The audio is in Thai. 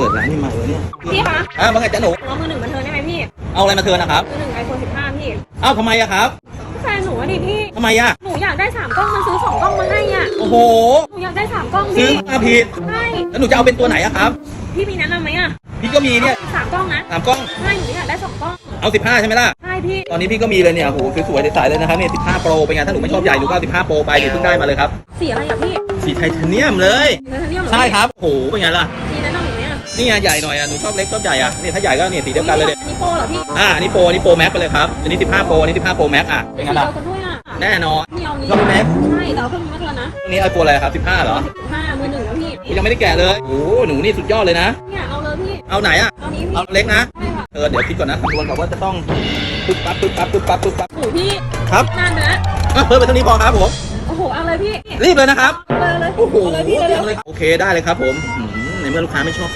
เปิดร้านนี่ใหม่เลยเนี่ยพี่คะอะว่าไงจ๊ะหนูล้อมือหนึ่งมาเทิร์นได้ไหมพี่ เอาอะไรมาเทิร์นนะครับมือหนึ่งไอโฟนสิบห้าพี่ เอ้าทำไมอะครับแฟนหนูอะดิพี่ ทำไมอะหนูอยากได้สามกล้องมันซื้อสองกล้องมาให้อะโอ้โห หนูอยากได้สามกล้องซื้อพี่ มาผิด ใช่ แล้วหนูจะเอาเป็นตัวไหนอะครับ พี่มีแนะนำไหมอะพี่ก็มีเนี่ยสามกล้องนะสามกล้อง ใช่ หนูอยากได้สองกล้อง เอา15ใช่ไหมล่ะ ใช่พี่ ตอนนี้พี่ก็มีเลยเนี่ยโอ้โหสวยๆใสๆเลยนะครับเนี่ย15 Pro เป็นไงถ้าหนูไม่ชอบใหญ่หนูก็เอา15 Pro ไปเดี๋ยวเพิ่งได้มาเลยครับ สีอะไรอะพี่ สีไทเทเนียมเลยเนื้อเนียมเหรอใช่ครับ โอ้โห เป็นไงล่ะมีแนะนำอีกไหมอะนี่ไงใหญ่หน่อยอะหนูชอบเล็กชอบใหญ่อะเนี่ยถ้าใหญ่ก็เนี่ยสีเดียวกันเลยเด็อันนี้โปรเหรอพี่อ่าอันนี้โปรอันนี้โปรแม็กไปเลยครับอันนี้15 Pro อันนี้15 Pro Max อะเป็นไงสีล่ะเดียวกันด้วยอะแน่นอนพี่เอานี้ชอบไหมใช่แต่เอาเครื่องนี้มาเทิร์นนะอันนี้ไอโฟนอะไรครับ15เหรอสิบห้ามือหนึ่งแล้วพี่ยังไม่ได้แกะเลยโอ้โหหนูนี่สุดยอดเลยนะ เนี่ยเอาเลยพี่เอาไหนอะเอานี้พี่เอาเล็กนะใช่ค่ะเออเดี๋ยวคิดก่อนนะคำนวณก่อนว่าจะต้องปึ๊บปั๊บปึ๊บปั๊บปึ๊บปั๊บปึ๊บปั๊บ โอ้โหพี่ครับ นานไปแล้วอะเพิ่มไปเท่านี้พอครับผมโอ้โหเอาเลยพี่รีบเลยนะครับ เอาเลยเลยโอ้โหเอาเลยพี่เร็วๆโอเคได้เลยครับผมอืมในเมื่อลูกค้าไม่ชอบ